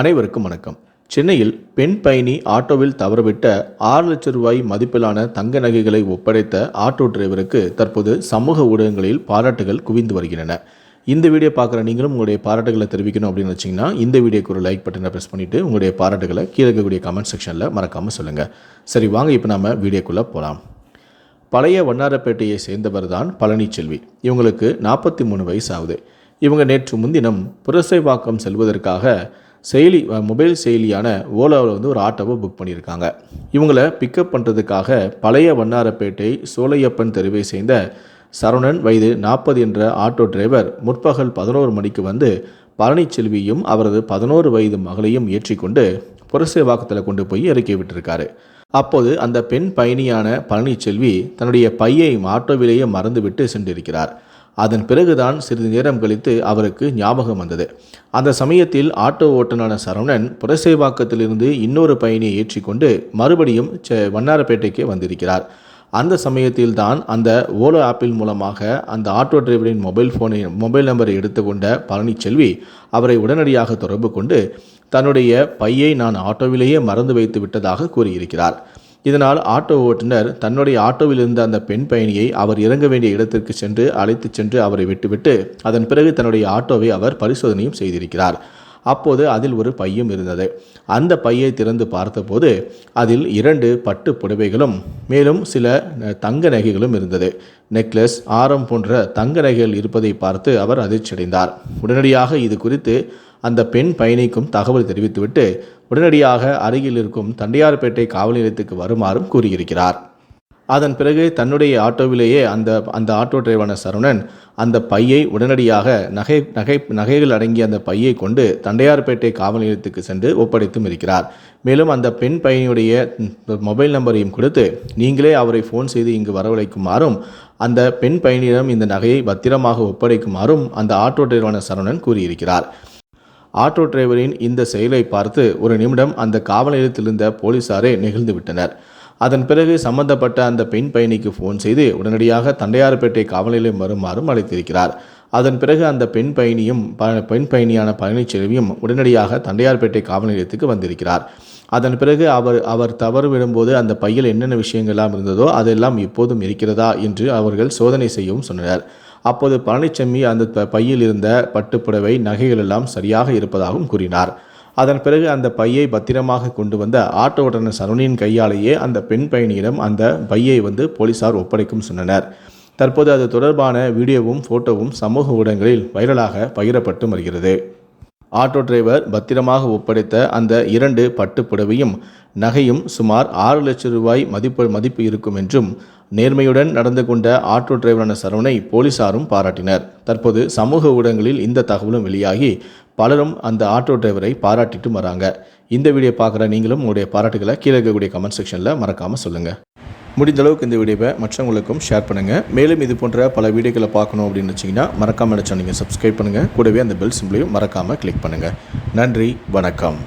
அனைவருக்கும் வணக்கம். சென்னையில் பெண் பயணி ஆட்டோவில் தவறவிட்ட ஆறு லட்சம் ரூபாய் மதிப்பிலான தங்க நகைகளை ஒப்படைத்த ஆட்டோ டிரைவருக்கு தற்போது சமூக ஊடகங்களில் பாராட்டுகள் குவிந்து வருகின்றன. இந்த வீடியோ பார்க்குற நீங்களும் உங்களுடைய பாராட்டுகளை தெரிவிக்கணும் அப்படின்னு வச்சிங்கன்னா இந்த வீடியோக்கு ஒரு லைக் பட்டனை ப்ரெஸ் பண்ணிவிட்டு உங்களுடைய பாராட்டுகளை கீழே இருக்கக்கூடிய கமெண்ட் செக்ஷனில் மறக்காமல் சொல்லுங்கள் சரி வாங்க இப்போ நம்ம வீடியோக்குள்ளே போகலாம் பழைய வண்ணாரப்பேட்டையை சேர்ந்தவர் தான் பழனிச்செல்வி இவங்களுக்கு நாற்பத்தி மூணு வயசு ஆகுது. இவங்க நேற்று முன்தினம் புரசைவாக்கம் செல்வதற்காக செயலி மொபைல் செயலியான ஓலாவில் வந்து ஒரு ஆட்டோவை புக் பண்ணியிருக்காங்க. இவங்களை பிக்கப் பண்ணுறதுக்காக பழைய வண்ணாரப்பேட்டை சோலையப்பன் தெருவை சேர்ந்த சரவணன் வயது நாற்பது என்ற ஆட்டோ டிரைவர் முற்பகல் பதினோரு மணிக்கு வந்து பழனிச்செல்வியும் அவரது பதினோரு வயது மகளையும் ஏற்றிக்கொண்டு புரசேவாக்கத்தில் கொண்டு போய் இறக்கி விட்டிருக்காரு. அப்போது அந்த பெண் பயணியான பழனிச்செல்வி தன்னுடைய பையை ஆட்டோவிலேயே மறந்துவிட்டு சென்றிருக்கிறார். அதன் பிறகுதான் சிறிது நேரம் கழித்து அவருக்கு ஞாபகம் வந்தது. அந்த சமயத்தில் ஆட்டோ ஓட்டுநரான சரவணன் புரசேவாக்கத்திலிருந்து இன்னொரு பயணியை ஏற்றிக்கொண்டு மறுபடியும் வண்ணாரப்பேட்டைக்கு வந்திருக்கிறார். அந்த சமயத்தில் தான் அந்த ஓலோ ஆப்பில் மூலமாக அந்த ஆட்டோ டிரைவரின் மொபைல் ஃபோனை மொபைல் நம்பரை எடுத்துக்கொண்ட பழனிச்செல்வி அவரை உடனடியாக தொடர்பு கொண்டு தன்னுடைய பையை நான் ஆட்டோவிலேயே மறந்து வைத்து விட்டதாக கூறியிருக்கிறார். இதனால் ஆட்டோ ஓட்டுநர் தன்னுடைய ஆட்டோவில் இருந்த அந்த பெண் பயணியை அவர் இறங்க வேண்டிய இடத்திற்கு சென்று அழைத்துச் சென்று அவரை விட்டுவிட்டு அதன் பிறகு தன்னுடைய ஆட்டோவை அவர் பரிசோதனையும் செய்திருக்கிறார். அப்போது அதில் ஒரு பையும் இருந்தது. அந்த பையை திறந்து பார்த்தபோது அதில் இரண்டு பட்டு புடவைகளும் மேலும் சில தங்க நகைகளும் இருந்தது. நெக்லஸ் ஆரம் போன்ற தங்க நகைகள் இருப்பதை பார்த்து அவர் அதிர்ச்சியடைந்தார். உடனடியாக இது குறித்து அந்த பெண் பயணிக்கும் தகவல் தெரிவித்துவிட்டு உடனடியாக அருகில் இருக்கும் தண்டையார்பேட்டை காவல் நிலையத்துக்கு வருமாறும் கூறியிருக்கிறார். அதன் பிறகு தன்னுடைய ஆட்டோவிலேயே அந்த அந்த ஆட்டோ டிரைவரான சரவணன் அந்த பையை உடனடியாக நகை நகை நகைகள் அடங்கிய அந்த பையை கொண்டு தண்டையார்பேட்டை காவல் நிலையத்துக்கு சென்று ஒப்படைத்தும் இருக்கிறார். மேலும் அந்த பெண் பையனுடைய மொபைல் நம்பரையும் கொடுத்து நீங்களே அவரை ஃபோன் செய்து இங்கு வரவழைக்குமாறும் அந்த பெண் பயணியிடம் இந்த நகையை பத்திரமாக ஒப்படைக்குமாறும் அந்த ஆட்டோ டிரைவரான சரவணன் கூறியிருக்கிறார். ஆட்டோ டிரைவரின் இந்த செயலை பார்த்து ஒரு நிமிடம் அந்த காவல் நிலையத்திலிருந்த போலீசாரே நெகிழ்ந்து விட்டனர். அதன் பிறகு சம்பந்தப்பட்ட அந்த பெண் பயணிக்கு ஃபோன் செய்து உடனடியாக தண்டையார்பேட்டை காவல் நிலையம் வருமாறும் அழைத்திருக்கிறார். அதன் பிறகு அந்த பெண் பயணியும் பெண் பயணியான பழனிச்செல்வியும் உடனடியாக தண்டையார்பேட்டை காவல் நிலையத்துக்கு வந்திருக்கிறார். அதன் பிறகு அவர் அவர் தவறு விடும்போது அந்த பையில் என்னென்ன விஷயங்கள்லாம் இருந்ததோ அதெல்லாம் இப்போதும் இருக்கிறதா என்று அவர்கள் சோதனை செய்யவும் சொன்னனர். அப்போது பழனிச்செம்மி அந்த ப- பையில் இருந்த பட்டுப்புடவை நகைகள் எல்லாம் சரியாக இருப்பதாகவும் கூறினார். அதன் பிறகு அந்த பையை பத்திரமாக கொண்டு வந்த ஆட்டோ ஓட்டுநர் சரவணியின் கையாலேயே அந்த பெண் பயணியிடம் அந்த பையை வந்து போலீசார் ஒப்படைக்கும் சொன்னனர். தற்போது அது தொடர்பான வீடியோவும் போட்டோவும் சமூக ஊடகங்களில் வைரலாக பகிரப்பட்டு வருகிறது. ஆட்டோ டிரைவர் பத்திரமாக ஒப்படைத்த அந்த இரண்டு பட்டு புடவையும் நகையும் சுமார் ஆறு லட்சம் ரூபாய் மதிப்பு மதிப்பு இருக்கும் என்றும் நேர்மையுடன் நடந்து கொண்ட ஆட்டோ டிரைவரான சரவணை போலீசாரும் பாராட்டினர். தற்போது சமூக ஊடகங்களில் இந்த தகவலும் வெளியாகி பலரும் அந்த ஆட்டோ டிரைவரை பாராட்டிட்டு வராங்க. இந்த வீடியோ பார்க்குற நீங்களும் உங்களுடைய பாராட்டுகளை கீழே இருக்கக்கூடிய கமெண்ட் செக்ஷனில் மறக்காமல் சொல்லுங்கள் முடிந்த அளவுக்கு இந்த வீடியோவை மற்றவங்களுக்கும் ஷேர் பண்ணுங்கள் மேலும் இது போன்ற பல வீடியோக்களை பார்க்கணும் அப்படின்னு வச்சிங்கன்னா மறக்காமல் நினச்சா நீங்கள் சப்ஸ்கிரைப் பண்ணுங்கள் கூடவே அந்த பெல் சிம்பிளையும் மறக்காமல் கிளிக் பண்ணுங்கள் நன்றி வணக்கம்.